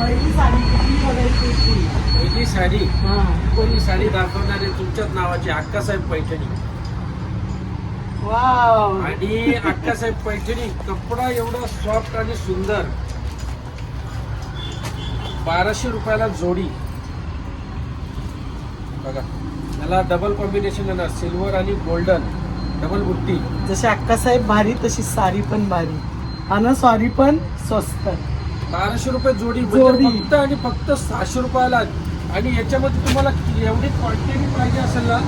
पहिली साडी कुठली बघायची होती? पहिली साडी? हा. पहिली साडी दाखवणारे तुमच्याच नावाची अक्कासाहेब पैठणी. वाव. आणि अक्कासाहेब पैठणी कपडा एवढा सॉफ्ट आणि सुंदर. बाराशे रुपयाला जोडी. बघा त्याला डबल कॉम्बिनेशन येणार सिल्वर आणि गोल्डन डबल बुट्टी. जशी अक्कासाहेब भारी तशी साडी पण भारी. आणि सॉरी पण स्वस्त. बाराशे रुपये जोडी म्हणजे जोडी. फक्त आणि फक्त सहाशे रुपयाला आणि याच्यामध्ये तुम्हाला एवढी क्वांटिटी पाहिजे असेल ना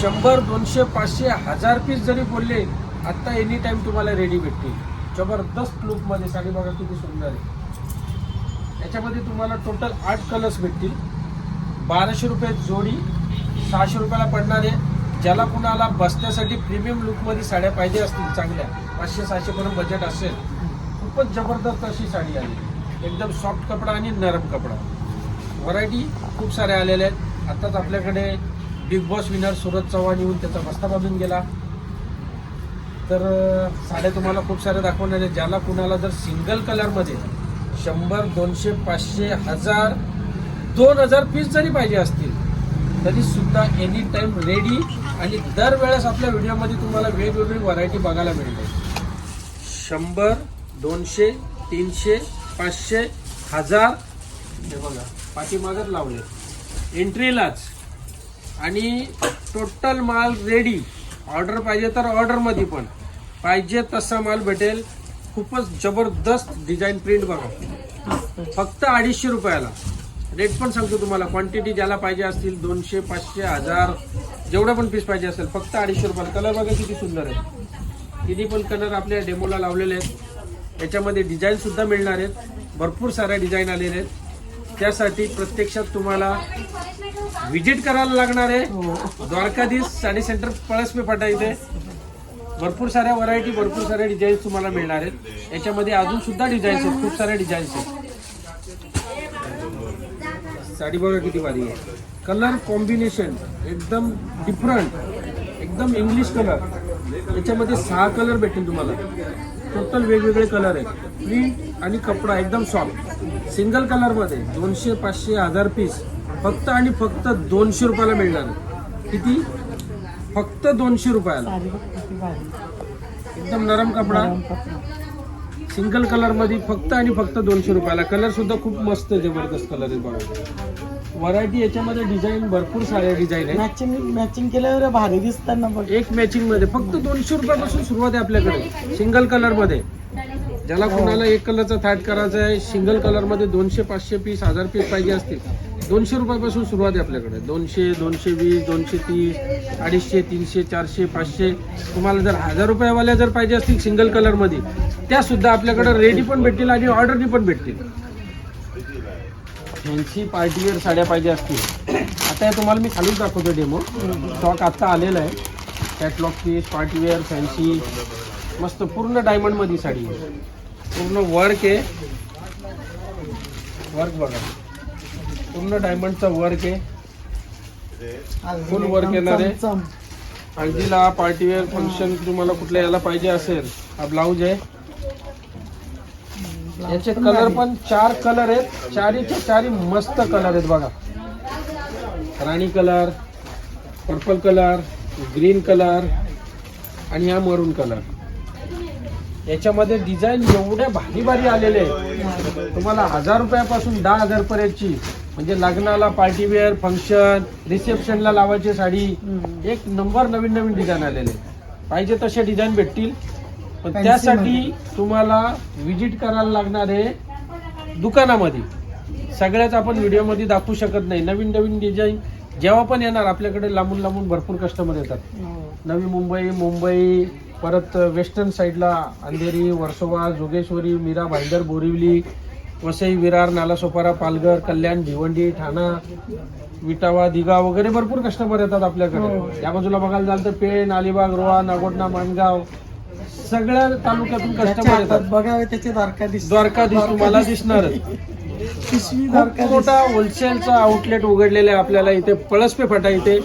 शंभर दोनशे पाचशे हजार पीस जरी बोलले आत्ता एनी टाइम तुम्हाला रेडी भेटतील. जबरदस्त लुकमध्ये साडी बघा किती सुंदर आहे. याच्यामध्ये तुम्हाला टोटल आठ कलर्स भेटतील. बाराशे रुपये जोडी सहाशे रुपयाला पडणार आहे. ज्याला कुणाला बसण्यासाठी प्रीमियम लुकमध्ये साड्या पाहिजे असतील चांगल्या पाचशे सहाशेपर्यंत बजेट असेल खूपच जबरदस्त अशी साडी आली एकदम सॉफ्ट कपडा आणि नरम कपडा. व्हरायटी खूप साऱ्या आलेल्या आहेत. आत्ताच आपल्याकडे Bigg Boss winner Suraj Chavan येऊन त्याचा बस्ता बांधून गेला. तर साड्या तुम्हाला खूप साऱ्या दाखवणार आहेत. ज्याला कुणाला जर सिंगल कलरमध्ये शंभर दोनशे पाचशे हजार दोन हजार पीस जरी पाहिजे असतील तरी सुद्धा एनी टाईम रेडी आणि दरवेळेस आपल्या व्हिडिओमध्ये तुम्हाला वेगवेगळी व्हरायटी बघायला मिळते शंभर दोनशे तीनशे पाचशे हजार हे बघा पाठीमागच लावले एंट्रीलाच आणि टोटल माल रेडी ऑर्डर पाहिजे तर ऑर्डरमध्ये पण. पाहिजे तसा माल भेटेल. खूपच जबरदस्त डिझाईन प्रिंट बघा. फक्त अडीचशे रुपयाला. रेट पण सांगतो तुम्हाला. क्वांटिटी ज्याला पाहिजे असतील दोनशे पाचशे हजार जेवढा पण पीस पाहिजे असेल फक्त अडीचशे रुपयाला. कलर बघा किती सुंदर आहे. किती पण कलर आपल्या डेमोला लावलेले आहेत. याच्यामध्ये डिझाईन सुद्धा मिळणार आहेत. भरपूर साऱ्या डिझाईन आलेले आहेत. त्यासाठी प्रत्यक्षात तुम्हाला विजिट करायला लागणार आहे. हो. द्वारकाधीश साडी सेंटर पळसपे फाटा इथे. भरपूर साऱ्या व्हरायटी भरपूर साऱ्या डिझाईन्स तुम्हाला मिळणार आहेत. याच्यामध्ये अजून सुद्धा डिझाईन्स आहेत. खूप साऱ्या डिझाईन्स आहेत. साडी बघा किती भारी आहे. कलर कॉम्बिनेशन एकदम डिफरंट एकदम इंग्लिश कलर याच्यामध्ये सहा कलर भेटेल तुम्हाला. टोटल वेगवेगळे कलर आहेत. प्रिंट आणि कपडा एकदम सॉफ्ट सिंगल कलरमध्ये दोनशे पाचशे हजार पीस फक्त आणि फक्त दोनशे रुपयाला मिळणार. किती? फक्त दोनशे रुपयाला. एकदम नरम कपडा. सिंगल कलरमध्ये फक्त आणि फक्त दोनशे रुपयाला. कलर सुद्धा खूप मस्त जबरदस्त कलर आहे बघा. व्हरायटी याच्यामध्ये डिझाईन भरपूर साऱ्या डिझाईन आहे मॅचिंग मॅचिंग केल्यावर भारी दिसतात ना बघ. एक मॅचिंगमध्ये फक्त दोनशे रुपयापासून सुरुवात आहे आपल्याकडे. सिंगल कलरमध्ये. ज्याला कोणाला एक कलरचा थाट करायचा आहे सिंगल कलरमध्ये दोनशे पाचशे पीस हजार पीस पाहिजे असतील. दोनशे रुपयापासून सुरुवात आहे आपल्याकडे. दोनशे दोनशे वीस दोनशे तीस अडीचशे तीनशे चारशे पाचशे. तुम्हाला जर हजार रुपयावाल्या जर पाहिजे असतील सिंगल कलरमध्ये त्या सुद्धा आपल्याकडे रेडी पण भेटतील आणि ऑर्डरनी पण भेटतील. फॅन्सी पार्टीवेअर साड्या पाहिजे असतील. आता हे तुम्हाला मी खालीच दाखवतो डेमो स्टॉक आत्ता आलेला आहे. कॅटलॉग पीस पार्टीवेअर फॅन्सी मस्त पूर्ण डायमंडमध्ये साडी आहे. पूर्ण वर्क आहे. वर्क बघा. पूर्ण डायमंडचा वर्क आहे. Full work येणार आहे. हळदीला पार्टीवेअर फंक्शन तुम्हाला कुठल्या याला पाहिजे असेल हा ब्लाऊज आहे. याचे कलर. पण चार कलर आहेत. चारीचे चारी मस्त कलर आहेत बघा. राणी colour purple colour green colour आणि हा मरून कलर याच्यामध्ये डिझाईन एवढ्या भारी भारी आलेले आहेत. तुम्हाला हजार रुपयापासून दहा हजार पर्यंतची म्हणजे लग्नाला पार्टीवेअर फंक्शन रिसेप्शनला लावायची साडी. एक नंबर नवीन नवीन डिझाईन आलेले पाहिजे तसे डिझाईन भेटतील. पण Fancy त्यासाठी. तुम्हाला विजिट करायला लागणार आहे दुकानामध्ये सगळ्याच आपण व्हिडिओमध्ये दाखवू शकत नाही नवीन नवीन डिझाईन जेव्हा पण येणार आपल्याकडे लांबून लांबून भरपूर कस्टमर येतात हो. नवी मुंबई मुंबई परत वेस्टर्न साईडला अंधेरी वर्सोवा जोगेश्वरी मीरा भाईंदर बोरिवली वसई विरार नालासोपारा पालघर कल्याण भिवंडी ठाणा विटावा दिगा वगैरे भरपूर कस्टमर येतात हो. आपल्याकडे या बाजूला बघायला जाल तर पेण अलिबाग रोहा नागोटणा माणगाव सगळ्या तालुक्यातून कस्टमर येतात. बघावे त्याचे द्वारकाधीश द्वारकाधीश तुम्हाला दिसणारच पिशवी खूप मोठा होलसेलचा आउटलेट उघडलेला आहे आपल्याला इथे पळसपे फाटा इथे.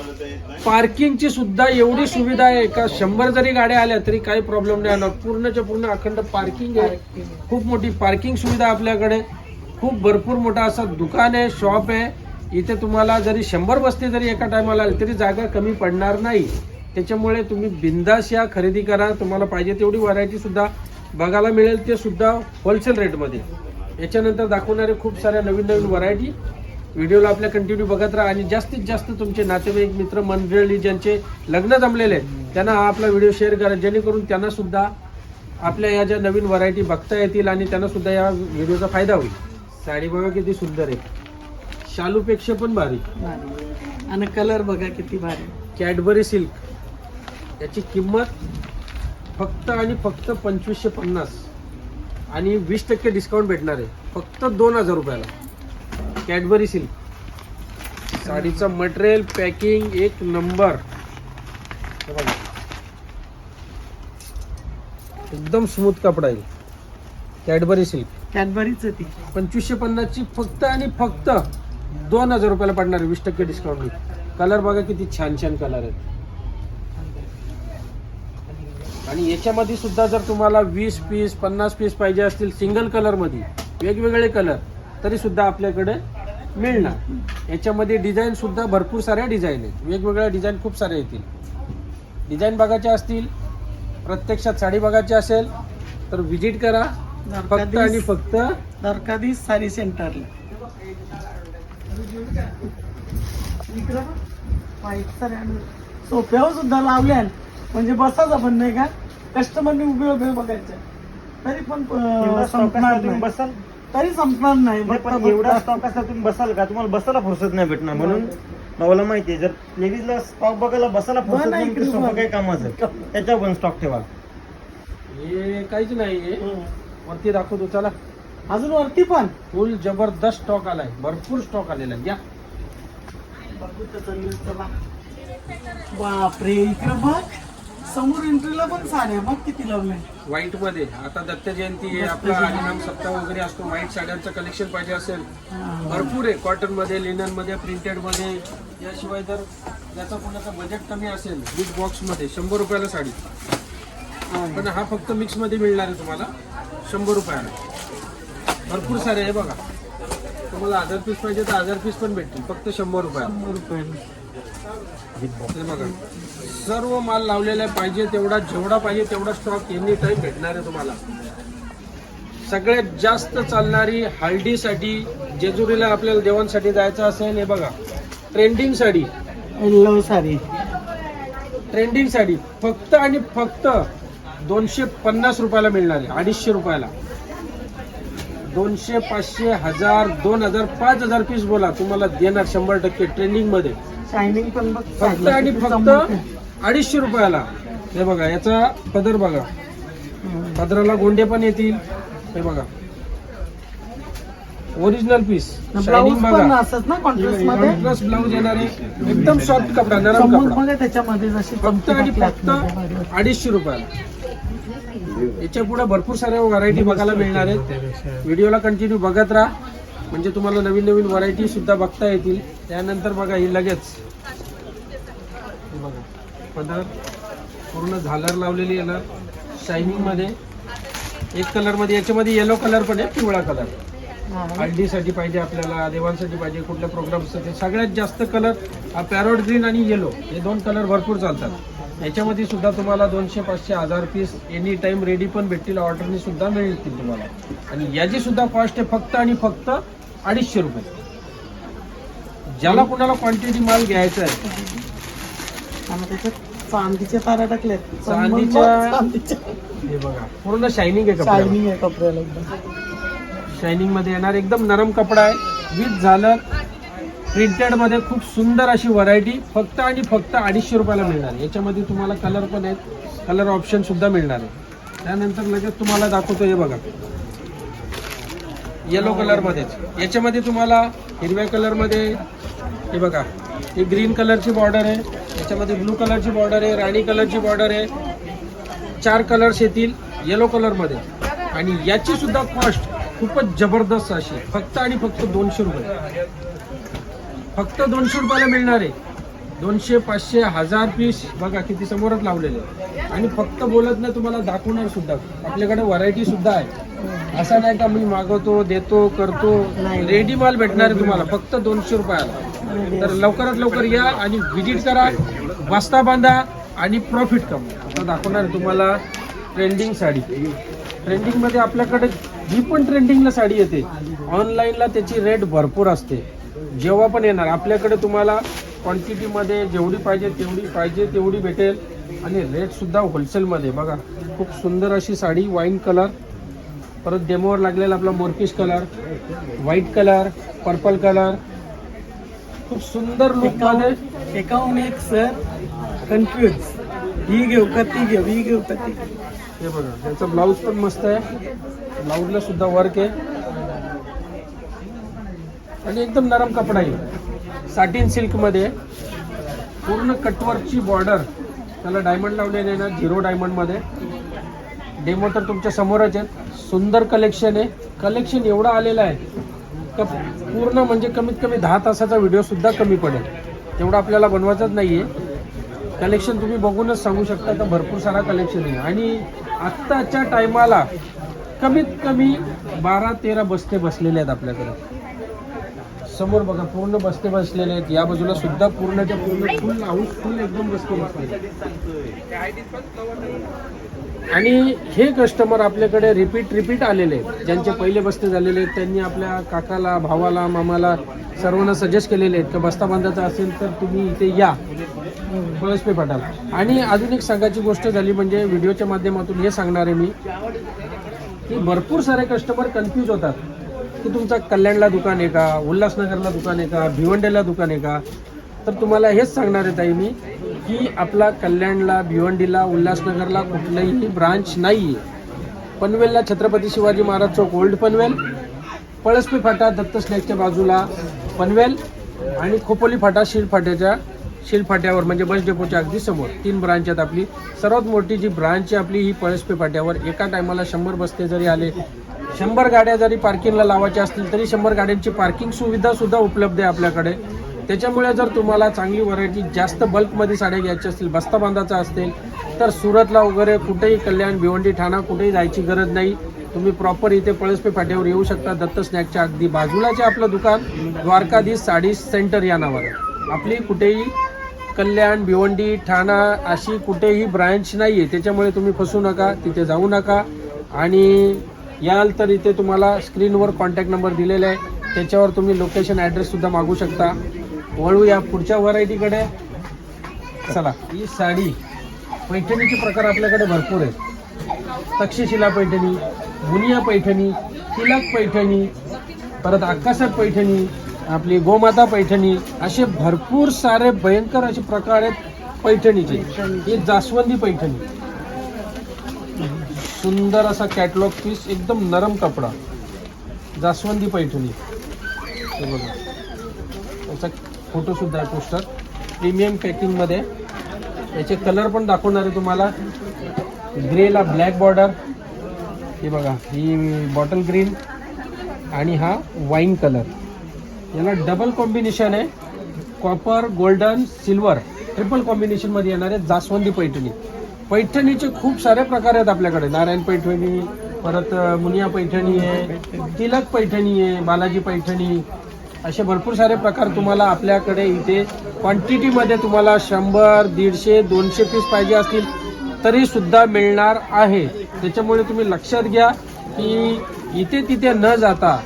पार्किंगची सुद्धा एवढी सुविधा आहे का? शंभर जरी गाड्या आल्या तरी काही प्रॉब्लेम नाही येणार पूर्णच्या पूर्ण अखंड पार्किंग आहे. खूप मोठी पार्किंग सुविधा आपल्याकडे. खूप भरपूर मोठा असं दुकान आहे शॉप आहे. इथे तुम्हाला जरी शंभर बसते जरी एका टायमाला आली तरी जागा कमी पडणार नाही. त्याच्यामुळे तुम्ही बिंदास या खरेदी करा. तुम्हाला पाहिजे तेवढी व्हरायटी सुद्धा बघायला मिळेल. ते सुद्धा होलसेल रेटमध्ये याच्यानंतर दाखवणारे खूप साऱ्या नवीन नवीन व्हरायटी व्हिडिओला आपल्या कंटिन्यू बघत राहा. आणि जास्तीत जास्त तुमचे नातेवाईक मित्र मंडळी ज्यांचे लग्न जमलेले आहेत त्यांना हा आपला व्हिडिओ शेअर करा. जेणेकरून त्यांना सुद्धा आपल्या या ज्या नवीन व्हरायटी बघता येतील आणि त्यांना सुद्धा या व्हिडिओचा फायदा होईल. साडी बघा किती सुंदर आहे. शालूपेक्षा पण भारी. भारी. आणि कलर बघा किती भारी. कॅडबरी सिल्क याची किंमत फक्त आणि फक्त पंचवीसशे पन्नास. आणि वीस टक्के डिस्काउंट भेटणार आहे. फक्त दोन हजार रुपयाला. कॅडबरी सिल्क साडीचं मटेरियल पॅकिंग एक नंबर बघा. एकदम स्मूथ कपडा आहे. कॅडबरी सिल्क कॅडबरीच ती. पंचवीसशे पन्नासची फक्त आणि फक्त दोन हजार रुपयाला पडणार आहे. वीस टक्के डिस्काउंट कलर बघा किती छान छान कलर आहेत. आणि याच्यामध्ये सुद्धा जर तुम्हाला वीस पीस पन्नास पीस पाहिजे असतील सिंगल कलरमध्ये वेगवेगळे कलर तरी सुद्धा आपल्याकडे मिळणार. याच्यामध्ये डिझाईन सुद्धा भरपूर साऱ्या डिझाईन आहेत. वेगवेगळ्या डिझाईन खूप साऱ्या येतील. डिझाईन बघायचे असतील प्रत्यक्षात साडी बघायची असेल तर व्हिजिट करा. फक्त आणि फक्त द्वारकाधीश साडी सेंटरला. सोफ्यावर सुद्धा लावल्या म्हणजे बसायचा पण नाही का? कस्टमरने उभे उभे बघायचे. तरी पण एवढा संपणार तुम्ही नाही. बसाल? तरी संपणार नाही. नाही, पण एवढा बघता- स्टॉक असला तुम्ही बसाल का? तुम्हाला बसायला फुरसत नाही भेटणार म्हणून. मला माहिती आहे जर लेडीजला स्टॉक बघायला बसायला फुरसत नाही इकडे बन. काही कामाचं त्याच्यावर पण स्टॉक ठेवा. हे काहीच नाहीये हं. वरती दाखवतो चला. अजून वरती पण? फुल जबरदस्त स्टॉक आलाय. भरपूर स्टॉक आलेला आहे. या. बघू तर चालू चला. बापरे इकडं बघ. समोर एंट्रीला पण साड्या बघ किती लावल्या. व्हाईटमध्ये. आता दत्त जयंती आहे. आपला. हरिनाम सप्ताह वगैरे असतो. व्हाईट साड्यांचं कलेक्शन पाहिजे असेल. भरपूर आहे. कॉटनमध्ये लिननमध्ये प्रिंटेडमध्ये. याशिवाय जर ज्याचा कोणाचं बजेट कमी असेल बिग बॉक्समध्ये शंभर रुपयाला साडी. पण हा फक्त मिक्समध्ये मिळणार आहे तुम्हाला. शंभर रुपयाला. भरपूर सारे आहे बघा. तुम्हाला हजार पीस पाहिजे तर हजार पीस पण भेटतील. फक्त शंभर रुपयाला. बघा. सर्व माल लावलेला पाहिजे तेवढा जेवढा पाहिजे तेवढा स्टॉक एनी टाइम भेटणार आहे तुम्हाला. सगळ्यात जास्त चालणारी हळदीसाठी जेजुरीला आपल्याला देवांसाठी जायचं असेल हे बघा. Trending sari. Yellow sari. Trending sari. फक्त आणि फक्त दोनशे पन्नास रुपयाला मिळणार आहे अडीचशे रुपयाला. दोनशे पाचशे हजार दोन हजार पाच हजार पीस बोला तुम्हाला देणार शंभर टक्के ट्रेंडिंगमध्ये. शायनिंग पण बघ फक्त आणि फक्त अडीचशे रुपयाला. हे बघा याचा पदर बघा. पदराला गोंडे पण येतील. हे बघा. ओरिजिनल पीस ब्लाऊज शायनिंग बघा. असत ना कॉन्ट्रास्टमध्ये? कॉन्ट्रास्ट ब्लाऊज येणार. आहे एकदम सॉफ्ट कपडा नरम कपडा. त्याच्यामध्ये जशी फक्त आणि फक्त. अडीचशे रुपयाला. याच्यापुढे भरपूर साऱ्या व्हरायटी बघायला मिळणार आहेत. व्हिडिओला कंटिन्यू बघत राहा. म्हणजे तुम्हाला नवीन नवीन व्हरायटी सुद्धा बघता येतील. त्यानंतर बघा ही लगेच. बघा. पदर पूर्ण झालर लावलेली आहे ना शायनिंगमध्ये. एक कलरमध्ये याच्यामध्ये येलो कलर पण आहे पिवळा कलर हा. हळदीसाठी पाहिजे आपल्याला देवांसाठी पाहिजे कुठल्या प्रोग्रामसाठी सगळ्यात जास्त कलर हा पॅरोट ग्रीन आणि येलो हे दोन कलर भरपूर चालतात. याच्यामध्ये सुद्धा तुम्हाला दोनशे पाचशे हजार पीस एनी टाईम रेडी पण भेटतील ऑर्डरनी सुद्धा मिळतील तुम्हाला. आणि याची सुद्धा कॉस्ट आहे फक्त आणि फक्त अडीचशे रुपये. ज्याला कुणाला क्वांटिटी माल घ्यायचा आहे. आणि त्याच्यात चांदीच्या तारा टाकल्यात. चांदीच्या- चांदीच्या हे बघा पूर्ण शायनिंग आहे कपड्याला. शायनिंग आहे कपड्याला एकदम. शायनिंगमध्ये येणार एकदम नरम कपडा आहे. विथ झालं प्रिंटेडमध्ये खूप सुंदर अशी व्हरायटी फक्त आणि फक्त अडीचशे रुपयाला मिळणार आहे. याच्यामध्ये तुम्हाला कलर पण आहेत. कलर ऑप्शन सुद्धा मिळणार आहे. त्यानंतर लगेच तुम्हाला दाखवतो हे बघा. येलो कलरमध्येच याच्यामध्ये तुम्हाला हिरव्या कलरमध्ये हे बघा ही ग्रीन कलरची बॉर्डर आहे. याच्यामध्ये ब्लू कलरची बॉर्डर आहे राणी कलरची बॉर्डर आहे. चार कलर्स येतील येलो कलरमध्ये आणि याची सुद्धा कॉस्ट खूपच जबरदस्त अशी फक्त आणि फक्त दोनशे रुपये. फक्त दोनशे रुपयाला मिळणार आहे. दोनशे पाचशे हजार पीस बघा किती समोरच लावलेले. आहे. आणि फक्त बोलत नाही तुम्हाला दाखवणार सुद्धा. आपल्याकडे व्हरायटी सुद्धा आहे. असं नाही का मी मागवतो देतो करतो. रेडी माल भेटणार आहे तुम्हाला फक्त दोनशे रुपयाला. तर लवकरात लवकर या आणि व्हिजिट करा बस्ता बांधा आणि प्रॉफिट कमवा आता दाखवणार आहे तुम्हाला ट्रेंडिंग साडी. ट्रेंडिंगमध्ये आपल्याकडे जी पण ट्रेंडिंगला साडी येते ऑनलाईनला त्याची रेट भरपूर असते. जेव्हा पण येणार आपल्याकडे तुम्हाला क्वांटिटीमध्ये जेवढी पाहिजे तेवढी पाहिजे तेवढी भेटेल. आणि रेटसुद्धा होलसेलमध्ये बघा खूप सुंदर अशी साडी वाईन कलर परत डेमोवर लागलेला आपला मोरपीस colour white colour purple colour खूप सुंदर लुकमध्ये एकाहून एकाहून एक सर कन्फ्युज ही घेऊ का ती घेऊ? ही घेऊ का ती? हे बघा त्याचा ब्लाऊज पण मस्त आहे. ब्लाऊजला सुद्धा वर्क आहे. आणि एकदम नरम कपडा आहे. साटिन सिल्कमध्ये पूर्ण कटवर्कची बॉर्डर त्याला डायमंड लावलेले ना झिरो डायमंडमध्ये डेमो तर तुमच्या समोरच आहेत. सुंदर कलेक्शन आहे. कलेक्शन एवढं आलेलं आहे का पूर्ण म्हणजे कमीत कमी दहा तासाचा व्हिडिओसुद्धा कमी पडेल. तेवढं आपल्याला बनवायचंच नाही आहे कलेक्शन तुम्ही बघूनच सांगू शकता तर भरपूर सारा कलेक्शन आहे. आणि आत्ताच्या टायमाला कमीत कमी बारा तेरा बस्ते बसलेले आहेत आपल्याकडे. समोर बघा पूर्ण बस्ते बसलेले आहेत. या बाजूला सुद्धा पूर्णच्या पूर्ण फुल हाऊस फुल एकदम बसते बसलेले आणि हे कस्टमर आपल्याकडे रिपीट रिपीट आलेले आहेत. ज्यांचे पहिले बस्ते झालेले आहेत त्यांनी आपल्या काकाला भावाला मामाला सर्वांना सजेस्ट केलेले आहेत की बस्ता बांधायचा असेल तर तुम्ही इथे या. पळसपे पाटाला आणि अजून एक सांगायची गोष्ट झाली म्हणजे व्हिडिओच्या माध्यमातून हे सांगणार आहे मी की भरपूर सारे कस्टमर कन्फ्यूज होतात की तुमचा कल्याणला दुकान आहे का उल्हासनगरला दुकान आहे का भिवंडेला दुकान आहे का? तर तुम्हाला हेच सांगणार आहे ताई मी की आपला कल्याणला भिवंडीला उल्हासनगरला कुठलंही ब्रांच नाही आहे पनवेलला छत्रपती शिवाजी महाराज चौक ओल्ड पनवेल पळसपी फाटा दत्त स्नॅकच्या बाजूला पनवेल आणि खोपोली फाटा शिलफाट्याच्या शिलफाट्यावर म्हणजे बस डेपोच्या अगदी समोर. तीन ब्रांच आहेत आपली. सर्वात मोठी जी ब्रांच आहे आपली ही पळसपी फाट्यावर. एका टायमाला शंभर बसते जरी आले शंभर गाड्या जरी पार्किंगला लावायच्या असतील तरी शंभर गाड्यांची पार्किंग सुविधासुद्धा उपलब्ध आहे आपल्याकडे. त्याच्यामुळे जर तुम्हाला चांगली व्हरायटी जास्त बल्कमध्ये साड्या घ्यायच्या असतील बस्ता बांधाचा असतील तर सुरतला वगैरे कुठेही कल्याण भिवंडी ठाणा कुठेही जायची गरज नाही. तुम्ही प्रॉपर इथे पळसपे फाट्यावर येऊ शकता दत्त स्नॅकच्या अगदी बाजूला जे आपलं दुकान द्वारकाधीश साडी सेंटर या नावावर. आपली कुठेही कल्याण भिवंडी ठाणा अशी कुठेही ब्रांच नाही आहे त्याच्यामुळे तुम्ही फसू नका तिथे जाऊ नका. आणि याल तर इथे तुम्हाला स्क्रीनवर कॉन्टॅक्ट नंबर दिलेला आहे. त्याच्यावर तुम्ही लोकेशन ॲड्रेससुद्धा मागू शकता. वळूया पुढच्या व्हरायटीकडे. चला ही साडी पैठणीचे प्रकार आपल्याकडे भरपूर आहेत. तक्षशिला पैठणी बुनिया पैठणी तिलक पैठणी परत आकाशात पैठणी आपली गोमाता पैठणी असे भरपूर सारे भयंकर असे प्रकार आहेत पैठणीचे. ही जास्वंदी पैठणी. सुंदर असा कॅटलॉग पीस एकदम नरम कपडा. जास्वंदी पैठणी. हे बघा. फोटोसुद्धा आहे पोस्टर. प्रीमियम पॅकिंगमध्ये याचे कलर पण दाखवणार आहे तुम्हाला. ग्रेला ब्लॅक बॉर्डर हे बघा ही बॉटल ग्रीन आणि हा वाईन कलर याला डबल कॉम्बिनेशन आहे. कॉपर गोल्डन सिल्वर ट्रिपल कॉम्बिनेशनमध्ये येणार आहे जास्वंदी पैठणी. पैठणीचे खूप सारे प्रकार आहेत आपल्याकडे. नारायण पैठणी परत मुनिया पैठणी आहे तिलक पैठणी आहे बालाजी पैठणी असे भरपूर सारे प्रकार तुम्हाला आपल्याकडे इथे क्वांटिटीमध्ये तुम्हाला शंभर दीडशे दोनशे पीस पाहिजे असतील तरी सुद्धा मिळणार आहे. त्याच्यामुळे तुम्ही लक्षात घ्या की इथे तिथे न जाता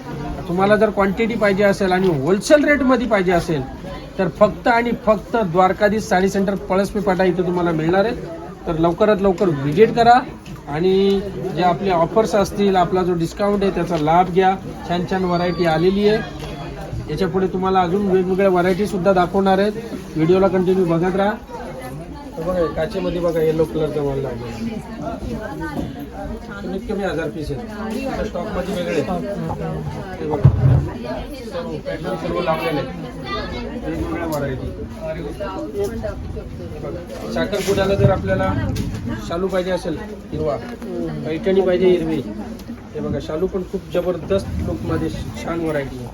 तुम्हाला जर क्वांटिटी पाहिजे असेल आणि होलसेल रेटमध्ये पाहिजे असेल तर फक्त आणि फक्त द्वारकाधीश साडी सेंटर पळसपी पाटा इथे तुम्हाला मिळणार आहे. तर लवकरात लवकर व्हिजिट करा आणि जे आपले ऑफर्स असतील आपला जो डिस्काउंट आहे त्याचा लाभ घ्या. छान छान व्हरायटी आलेली आहे. याच्यापुढे तुम्हाला अजून वेगवेगळ्या व्हरायटी सुद्धा दाखवणार आहेत. व्हिडिओला कंटिन्यू बघत राहा. तर बघा काचेमध्ये बघा येलो कलरचा वॉल लागला कमीत कमी हजार पीस आहेत. स्टॉकमध्ये वेगळे ते बघा. सर्व पॅटर्न सर्व लावलेले वेगवेगळ्या व्हरायटी साखरपुड्याला जर आपल्याला शालू पाहिजे असेल हिरवा पैठणी पाहिजे हिरवी. हे बघा शालू पण खूप जबरदस्त लुकमध्ये छान व्हरायटी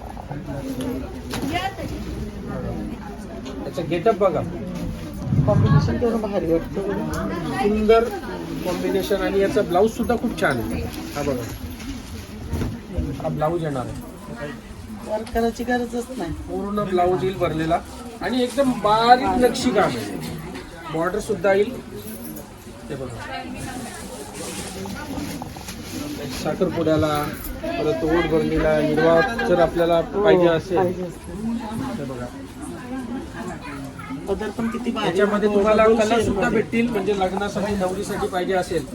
त्याचं गेटअप बघा. कॉम्बिनेशन तेवढं भारी वाटतं सुंदर कॉम्बिनेशन आणि याचा ब्लाऊज सुद्धा खूप छान आहे. हा बघा. हा ब्लाऊज येणार आहे. वर्क करायची गरजच नाही. पूर्ण ब्लाऊज येईल भरलेला. आणि एकदम बारीक नक्षी काम आहे. बॉर्डर सुद्धा येईल. ते बघा. साखरपुड्याला परत ओढ भरणीला हिरवा जर आपल्याला पाहिजे असेल पाहिजे असेल. ते बघा पदर पण किती भारी याच्यामध्ये. तुम्हाला कलर सुद्धा. भेटतील म्हणजे लग्नासाठी नवरीसाठी पाहिजे असेल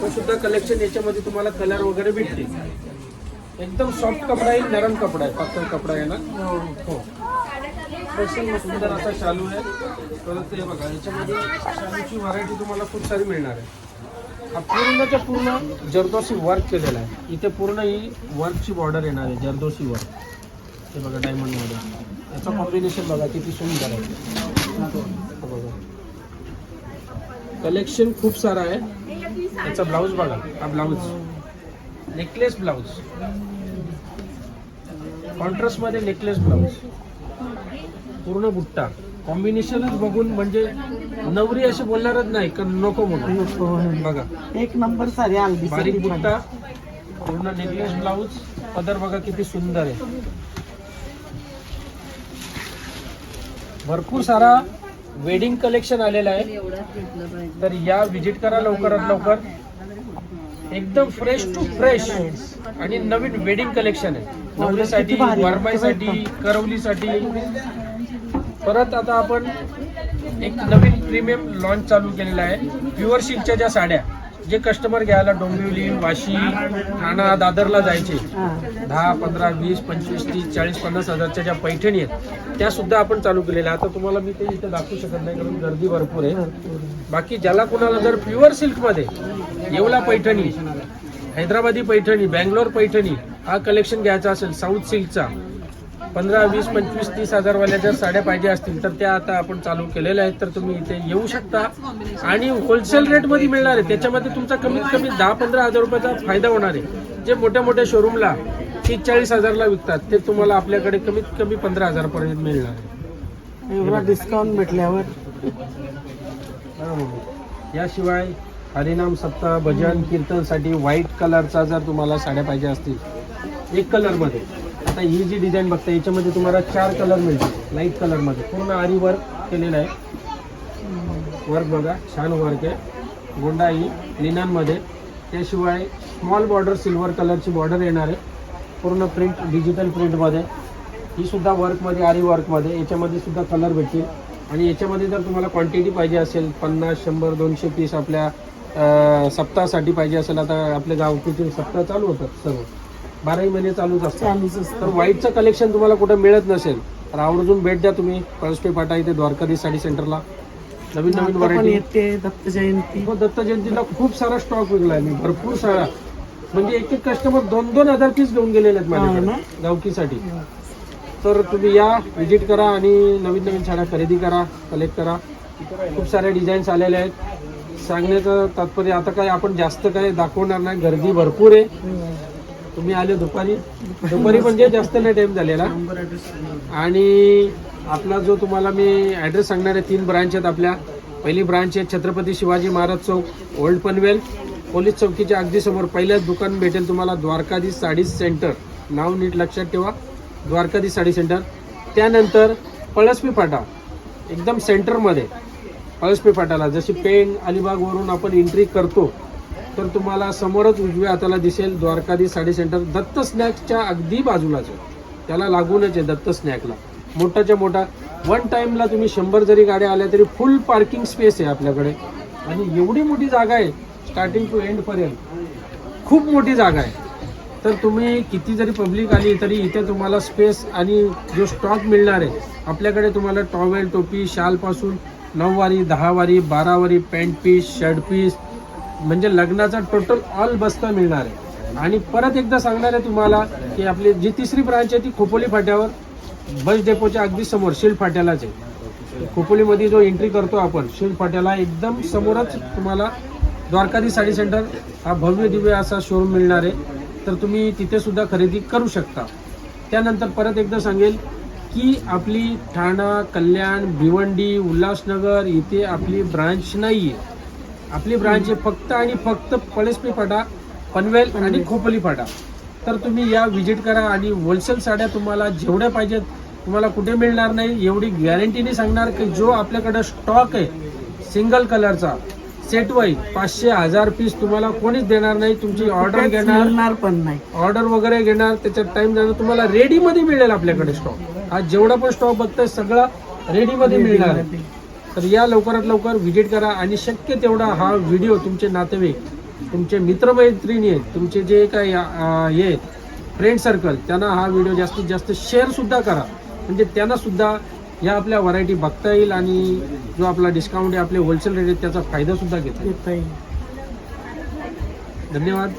तो सुद्धा कलेक्शन याच्यामध्ये तुम्हाला कलर वगैरे भेटतील एकदम सॉफ्ट कपडा आहे नरम कपडा आहे पातळ कपडा आहे ना हो. हो सुंदर असा शालू आहे परत ते बघा याच्यामध्ये शालूची व्हरायटी तुम्हाला खूप सारी मिळणार आहे हा पूर्णच्या पूर्ण जरदोशी वर्क केलेला आहे. इथे पूर्ण ही वर्कची बॉर्डर येणार आहे जरदोशी वर्क हे बघा डायमंडमध्ये याचं कॉम्बिनेशन बघा किती सुंदर आहे. बघा. कलेक्शन खूप सारं आहे. याचा ब्लाऊज बघा हा ब्लाऊज नेकलेस ब्लाऊज कॉन्ट्रास्टमध्ये नेकलेस ब्लाऊज पूर्ण बुट्टा. कॉम्बिनेशनच बघून म्हणजे नवरी असे बोलणारच नाही का नको म्हणून. बघा. एक नंबर आली बारीक बुट्टा पूर्ण नेकलेस ब्लाऊज पदर बघा किती सुंदर आहे. भरपूर सारा वेडिंग कलेक्शन आलेला आहे. तर या विजिट करा लवकरात लवकर. एकदम फ्रेश टू फ्रेश आणि नवीन वेडिंग कलेक्शन आहे. नवरीसाठी. वरमाईसाठी करवलीसाठी. परत आता आपण एक नवीन प्रीमियम लॉन्च चालू केलेला आहे प्युअर सिल्कच्या ज्या साड्या जे कस्टमर घ्यायला डोंबिवली वाशी ठाणा दादरला जायचे. दहा पंधरा वीस पंचवीस तीस चाळीस पन्नास हजारच्या ज्या पैठणी आहेत त्या सुद्धा आपण चालू केलेल्या. आता तुम्हाला मी ते इथे दाखवू शकत नाही कारण गर्दी भरपूर आहे. बाकी ज्याला कुणाला जर प्युअर सिल्कमध्ये येवला पैठणी हैदराबादी पैठणी बँगलोर पैठणी हा कलेक्शन घ्यायचा असेल साऊथ सिल्कचा पंधरा वीस पंचवीस तीस हजारवाल्या जर साड्या पाहिजे असतील तर त्या आता आपण चालू केलेल्या आहेत तर तुम्ही इथे येऊ शकता. आणि होलसेल रेटमध्ये मिळणार आहे. त्याच्यामध्ये तुमचा कमीत कमी दहा पंधरा हजार रुपयाचा फायदा होणार आहे. जे मोठ्या मोठ्या शोरूमला तीस चाळीस हजारला विकतात ते तुम्हाला आपल्याकडे कमीत कमी पंधरा हजारपर्यंत मिळणार आहे. एवढा डिस्काउंट भेटल्यावर. याशिवाय हरिनाम सप्ताह भजन कीर्तनसाठी व्हाईट कलरचा जर तुम्हाला साड्या पाहिजे असतील एक कलरमध्ये आता ही जी डिझाईन बघता याच्यामध्ये तुम्हाला चार कलर मिळतील. लाइट कलरमध्ये पूर्ण आरी वर्क केलेलं आहे. वर्क बघा छान वर्क आहे. गोंडाई लिनांमध्ये त्याशिवाय स्मॉल बॉर्डर सिल्वर कलरची बॉर्डर येणार आहे. पूर्ण प्रिंट डिजिटल प्रिंटमध्ये ही सुद्धा वर्कमध्ये आरी वर्कमध्ये याच्यामध्ये सुद्धा कलर भेटतील. आणि याच्यामध्ये जर तुम्हाला क्वांटिटी पाहिजे असेल पन्नास शंभर दोनशे पीस आपल्या सप्ताहासाठी पाहिजे असेल आता आपल्या गावकीचे सप्ताह चालू होतात सर्व. बाराही महिने चालूच असतात. चालूच तर असतं व्हाईटचं कलेक्शन तुम्हाला कुठं मिळत नसेल तर आवर्जून भेट द्या तुम्ही. पळसपे फाटा इथे द्वारकाधी साडी सेंटरला नवीन नवीन आता पण व्हरायटी येते दत्त जयंती. हो दत्त जयंतीला खूप सारा स्टॉक विकलाय मी. भरपूर सारा. म्हणजे एक एक कस्टमर दोन दोन हजार पीस घेऊन गेलेले आहेत हा माझ्याकडे ना? गावकीसाठी. तर तुम्ही या व्हिजिट करा आणि नवीन नवीन साड्या खरेदी करा कलेक्ट करा. खूप साऱ्या डिझाईन्स आलेल्या आहेत. सांगण्याचं तात्पर्य आता काय आपण जास्त काय दाखवणार नाही. गर्दी भरपूर आहे. तुम्ही आले दुपारी. दुपारी म्हणजे जास्त नाही टाइम झालेला. आणि आपला जो तुम्हाला मी ॲड्रेस सांगणार आहे तीन ब्रांच आहेत आपल्या. पहिली ब्रांच आहे छत्रपती शिवाजी महाराज चौक ओल्ड पनवेल पोलीस चौकीच्या अगदी समोर पहिल्याच दुकान भेटेल तुम्हाला द्वारकाधी साडी सेंटर नाव नीट लक्षात ठेवा. द्वारकाधी साडी सेंटर त्यानंतर पळसपी फाटा. एकदम सेंटरमध्ये पळसपी फाटाला जशी पेंग अलिबागवरून आपण एंट्री करतो तर तुम्हाला समोरच उजव्या हाताला दिसेल द्वारकाधी साडी सेंटर दत्त स्नॅक्सच्या अगदी बाजूलाच. आहे त्याला लागूनच आहे दत्त स्नॅकला. मोठाच्या मोठा. वन टाईमला तुम्ही शंभर जरी गाड्या आल्या तरी फुल पार्किंग स्पेस आहे आपल्याकडे. आणि एवढी मोठी जागा आहे स्टार्टिंग टू एंड पर्यंत. खूप मोठी जागा आहे. तर तुम्ही किती जरी पब्लिक आली तरी इथे तुम्हाला स्पेस आणि जो स्टॉक मिळणार आहे आपल्याकडे तुम्हाला टॉवेल टोपी शालपासून नऊवारी दहावारी बारावारी पॅन्ट पीस शर्ट पीस म्हणजे लग्नाचा टोटल ऑल बस्ता मिळणार आहे. आणि परत एकदा सांगणार आहे तुम्हाला की आपली जी तिसरी ब्रांच आहे ती खोपोली फाट्यावर बस डेपोच्या अगदी समोर शिल्ड फाट्यालाच आहे. खोपोलीमध्ये जो एंट्री करतो आपण शिल फाट्याला एकदम समोरच तुम्हाला द्वारकाधी साडी सेंटर हा भव्य दिव्य असा शोरूम मिळणार आहे. तर तुम्ही तिथे सुद्धा खरेदी करू शकता. त्यानंतर परत एकदा सांगेल की आपली ठाणा कल्याण भिवंडी उल्हासनगर इथे आपली ब्रांच नाही आहे आपली ब्रांच आहे फक्त आणि फक्त पळसपी फाटा पनवेल आणि खोपोली फाटा. तर तुम्ही या विजिट करा आणि होलसेल साड्या तुम्हाला जेवढ्या पाहिजेत तुम्हाला कुठे मिळणार नाही एवढी गॅरंटीने सांगणार की जो आपल्याकडे स्टॉक आहे सिंगल कलरचा सेट वाईज पाचशे हजार पीस तुम्हाला कोणीच देणार नाही तुमची ऑर्डर घेणार पण नाही. ऑर्डर वगैरे घेणार त्याच्यात टाइम जाणार तुम्हाला रेडीमध्ये मिळेल आपल्याकडे स्टॉक हा जेवढा पण स्टॉक बघताय सगळा रेडीमध्ये मिळणार. आहे तर या लवकरात लवकर व्हिजिट करा आणि शक्य तेवढा हा व्हिडिओ तुमचे नातेवाईक तुमचे मित्रमैत्रिणी आहेत तुमचे जे काही हे आहेत फ्रेंड सर्कल त्यांना हा व्हिडिओ जास्तीत जास्त शेअर सुद्धा करा. म्हणजे त्यांना सुद्धा या आपल्या व्हरायटी बघता येईल आणि जो आपला डिस्काउंट आहे आपले होलसेल रेट आहे त्याचा फायदा सुद्धा घेता येईल. धन्यवाद.